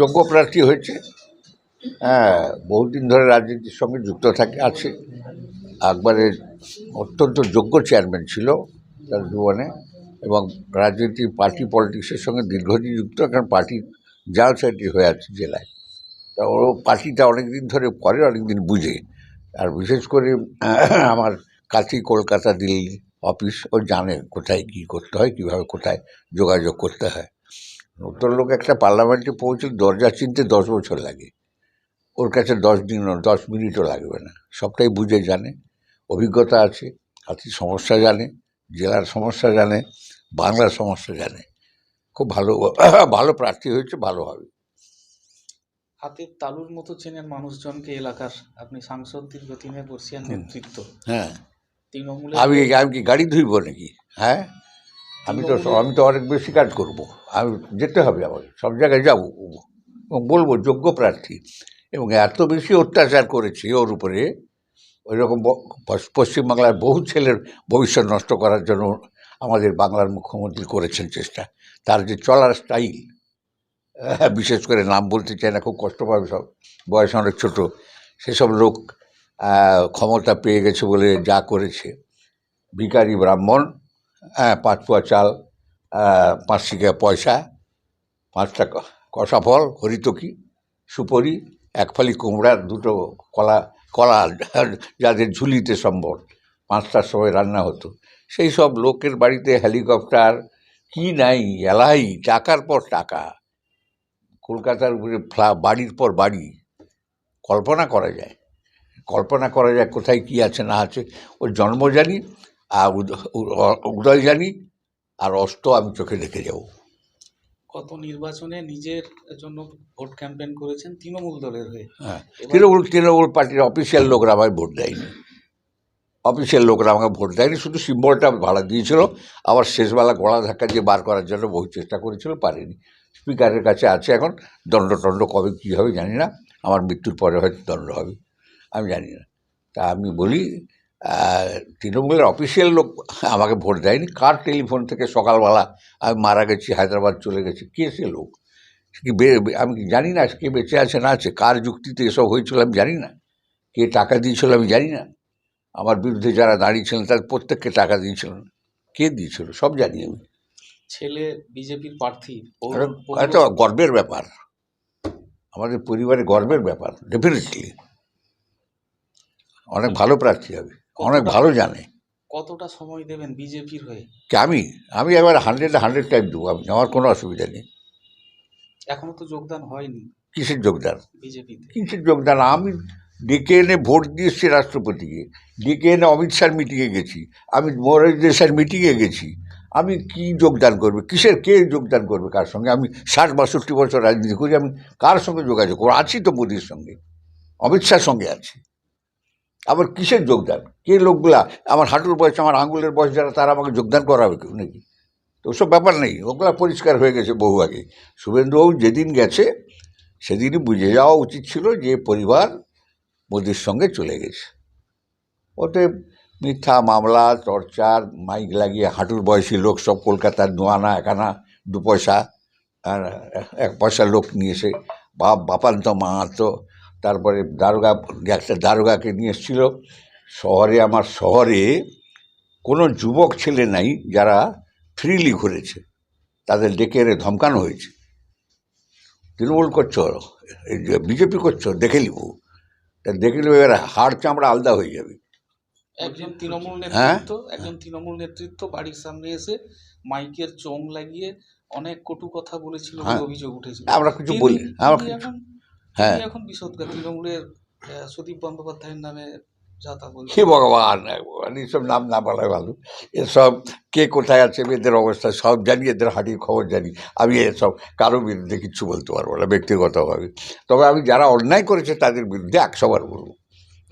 যোগ্য প্রার্থী হয়েছে। হ্যাঁ বহুদিন ধরে রাজনীতির সঙ্গে যুক্ত থাকে, আছে। একবারে অত্যন্ত যোগ্য চেয়ারম্যান ছিল তার জীবনে এবং রাজনীতি পার্টি পলিটিক্সের সঙ্গে দীর্ঘদিন যুক্ত, কারণ পার্টি জেনারেল সেক্রেটারি হয়ে আছে জেলায়। তা ও পার্টিটা অনেক দিন ধরে করে অনেক দিন বুঝে। আর বিশেষ করে আমার কাছেই কলকাতা দিল্লি অফিস, ও জানে কোথায় কী করতে হয়, কীভাবে কোথায় যোগাযোগ করতে হয়। নতুন লোক একটা পার্লামেন্টে পৌঁছলে দরজা চিনতে দশ বছর লাগে। ওর কাছে দশ দিন দশ মিনিটও লাগবে না। সবটাই বুঝে জানে অভিজ্ঞতা আছে হাতির সমস্যা জানে জেলার সমস্যা জানে বাংলার সমস্যা জানে। খুব ভালো ভালো প্রার্থী হয়েছে ভালো হবে। হাতের তালুর মতো চেনেন মানুষজনকে এলাকার। আপনি সাংসদ দীর্ঘদিনের বর্ষিয়ার নেতৃত্ব। হ্যাঁ। তৃণমূলের আমি আমি কি গাড়ি ধুইব নাকি? হ্যাঁ? আমি তো আমি তো অনেক বেশি কাজ করব। আমি যেতে হবে আমাকে সব জায়গায় যাব। এবং বলব যোগ্য প্রার্থী। এবং এত বেশি অত্যাচার করেছে ওর উপরে। ওই রকম পশ্চিমবাংলার বহু ছেলের ভবিষ্যৎ নষ্ট করার জন্য আমাদের বাংলার মুখ্যমন্ত্রী করেছেন চেষ্টা। তার যে চলার স্টাইল বিশেষ করে নাম বলতে চাই না খুব কষ্ট পাবে সব। বয়স অনেক ছোটো। সেসব লোক ক্ষমতা পেয়ে গেছে বলে যা করেছে। ভিকারি ব্রাহ্মণ হ্যাঁ পাঁচ পোয়া চাল পাঁচ শিকা পয়সা পাঁচ টাকা কষা ফল, হরিতকি, সুপরি এক ফালি কুমড়ার দুটো কলা কলা যাদের ঝুলিতে সম্ভব, পাঁচটার সময় রান্না হতো। সেই সব লোকের বাড়িতে হেলিকপ্টার, কি নাই, এলাই, টাকার পর টাকা। কলকাতার উপরে ফ্লা, বাড়ির পর বাড়ি। কল্পনা করা যায়। কল্পনা করা যায় কোথায় কি আছে, না আছে। ওর জন্ম জানি আর উদ- উদয় জানি আর অস্ত আমি চোখে দেখে যাব। গত নির্বাচনে নিজের জন্য ভোট ক্যাম্পেইন করেছেন তৃণমূল দলের হয়ে। হ্যাঁ তৃণমূল তৃণমূল পার্টির অফিসিয়াল লোকরা আমায় ভোট দেয়নি। অফিসিয়াল লোকরা আমাকে ভোট দেয়নি শুধু সিম্বলটা ভাড়া দিয়েছিল। আবার শেষবেলা গলা ধাক্কা দিয়ে বার করার জন্য বহু চেষ্টা করেছিল পারেনি। স্পিকারের কাছে আছে এখন দণ্ড টণ্ড কবে কী হবে জানি না। আমার মৃত্যুর পরে হয়তো দণ্ড হবে আমি জানি না। তা আমি বলি তৃণমূলের অফিসিয়াল লোক আমাকে ভোট দেয়নি। কার টেলিফোন থেকে সকালবেলা আমি মারা গেছি হায়দ্রাবাদ চলে গেছি? কে সে লোক? আমি জানি না কে বেঁচে আছে না আছে কার যুক্তিতে এসব হয়েছিল আমি জানি না। কে টাকা দিয়েছিল আমি জানি না। আমার বিরুদ্ধে যারা দাঁড়িয়েছিলেন তাদের প্রত্যেককে টাকা দিয়েছিলেন কে দিয়েছিল সব জানি আমি। ছেলে বিজেপির প্রার্থী পৌর- এটা- এটা গর্বের ব্যাপার। আমাদের পরিবারে গর্বের ব্যাপার ডেফিনেটলি অনেক ভালো প্রার্থী হবে। অনেক ভালো জানে। কতটা সময় দেবেন বিজেপির হয়ে? কি আমি? আমি এবার হান্ড্রেড হান্ড্রেড টাইম দেবো আমি আমার কোনো অসুবিধা নেই। এখনও তো যোগদান হয়নি কিসের যোগদান? বিজেপিতে। কিসের যোগদান? আমি ডেকে এনে ভোট দিয়েছি রাষ্ট্রপতিকে ডেকে এনে অমিত শাহ মিটিংয়ে গেছি আমি মোরারজি দেশার মিটিংয়ে গেছি। আমি কি যোগদান করবে? কিসের কে যোগদান করবে? কার সঙ্গে? আমি ষাট বাষট্টি বছর রাজনীতি করি আমি কার সঙ্গে যোগাযোগ করব? আছি তো মোদির সঙ্গে অমিত শাহর সঙ্গে আছি। আবার কিসের যোগদান? কে লোকগুলা? আমার হাঁটুর বয়স, আমার আঙুলের বয়স যারা, তারা আমাকে যোগদান করাবে কেউ নাকি? তো ওসব ব্যাপার নেই, ওগুলা পরিষ্কার হয়ে গেছে বহু আগে। শুভেন্দুবাবু যেদিন গেছে, সেদিনই বুঝে যাওয়া উচিত ছিল যে পরিবার মোদির সঙ্গে চলে গেছে। ওতে মিথ্যা মামলা চর্চার মাইক লাগিয়ে হাঁটুর বয়সী লোক সব কলকাতার নোয়ানা, একানা, দু পয়সা এক পয়সা লোক নিয়ে এসে বাপ, বাপান্ত মাহাতো তারপরে দারোগা একটা দারোগাকে নিয়ে এসেছিল। শহরে আমার শহরে কোনো যুবক ছেলে নাই যারা ফ্রিলি ঘুরেছে। তাদের ডেকে এনে ধমকানো হয়েছে। তৃণমূল করছ বিজেপি করছ দেখে নিব। তা দেখে নিব এবার হাড় চামড়া আলাদা হয়ে যাবে। একজন তৃণমূল হ্যাঁ? নেতৃত্ব একজন তৃণমূল নেতৃত্ব বাড়ির সামনে এসে মাইকের চোং লাগিয়ে অনেক কটু কথা বলেছিল হ্যাঁ। অভিযোগ উঠেছিল। আমরা কিছু বলি আমরা হ্যাঁ। এখন বিশোধকা তৃণমূলের সুদীপ বন্দ্যোপাধ্যায়ের নামে হে ভগবান ভগবান এইসব নাম না বলাই ভালো। এসব কে কোথায় আছে এদের অবস্থা সব জানি এদের হাঁটির খবর জানি। আমি এসব কারও বিরুদ্ধে কিচ্ছু বলতে পারব না ব্যক্তিগতভাবে। তবে আমি যারা অন্যায় করেছে তাদের বিরুদ্ধে একশোবার বলব।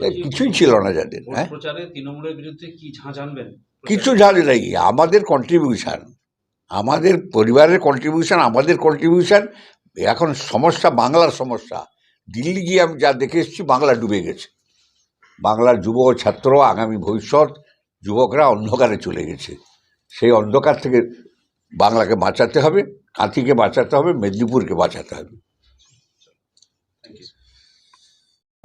এই কিছুই ছিল না যাদের হ্যাঁ? তৃণমূলের বিরুদ্ধে কি ঝাঁ জানবেন? কিছু জানে নাই। আমাদের কন্ট্রিবিউশন আমাদের পরিবারের কন্ট্রিবিউশন আমাদের কন্ট্রিবিউশন এখন সমস্যা বাংলার সমস্যা। দিল্লি গিয়ে আমি যা দেখে এসেছি, বাংলা ডুবে গেছে। বাংলার যুব ছাত্র আগামী ভবিষ্যৎ, যুবকরা অন্ধকারে চলে গেছে। সেই অন্ধকার থেকে বাংলাকে বাঁচাতে হবে, কাঁথিকে বাঁচাতে হবে, মেদিনীপুরকে বাঁচাতে হবে থেকে